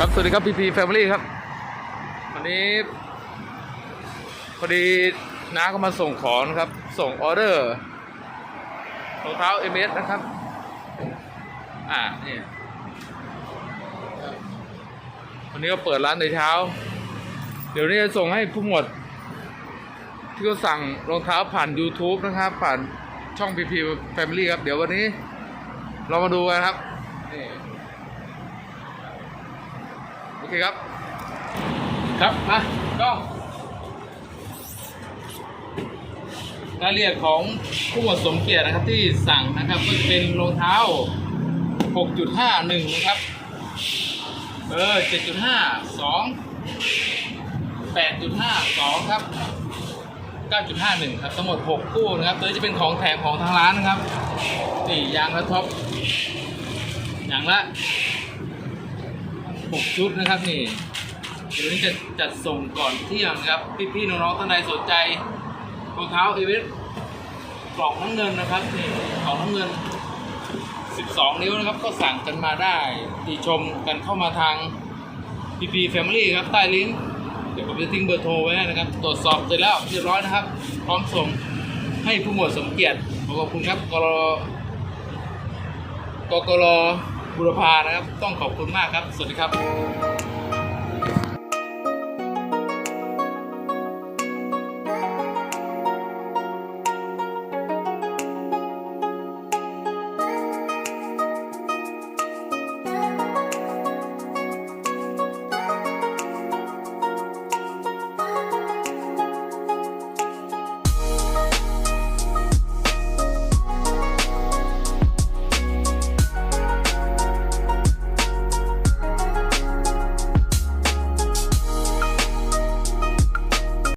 ครับ สวัสดีครับพีพีแฟมิลี่ครับ วันนี้ พอดีน้าก็มาส่งของนะครับ ส่งออเดอร์รองเท้าเอเมสนะครับ อ่านี่วันนี้ก็เปิดร้านในเช้า เดี๋ยวนี้จะส่งให้ผู้หมวด ที่เขาสั่งรองเท้าผ่าน YouTube นะครับ ผ่านช่อง PP Family ครับ เดี๋ยววันนี้ เรามาดูกันครับนี่ อเคครับ ครับ มาก็รายละเอียดของผู้หมวดสมเกียรตินะครับที่สั่งนะครับก็จะเป็นรองเท้า 6.51 นะครับ เบอร์ 7.5 2 8.5 2 ครับ 9.51 ครับทั้งหมด 6 คู่นะครับตัวนี้จะเป็นของแถมของทางร้านนะครับนี่ยางละท็อปอย่างละ 6 ชุดนะครับนี่เดี๋ยวนี้จะจัดส่งก่อนเที่ยงครับ พี่ๆน้องๆท่านใดสนใจรองเท้าเอเวสกล่องน้ำเงินนะครับนี่กล่องน้ำเงิน 12 นิ้วนะครับ ก็สั่งกันมาได้ติชมกันเข้ามาทาง PP Family ครับใต้ลิงก์เดี๋ยวผมจะทิ้งเบอร์โทรไว้ให้นะครับ ตรวจสอบเสร็จแล้วเรียบร้อยนะครับ พร้อมส่งให้ผู้หมวดสมเกียรติขอบคุณครับกรกกร บุรพานะครับ ต้องขอบคุณมากครับ สวัสดีครับ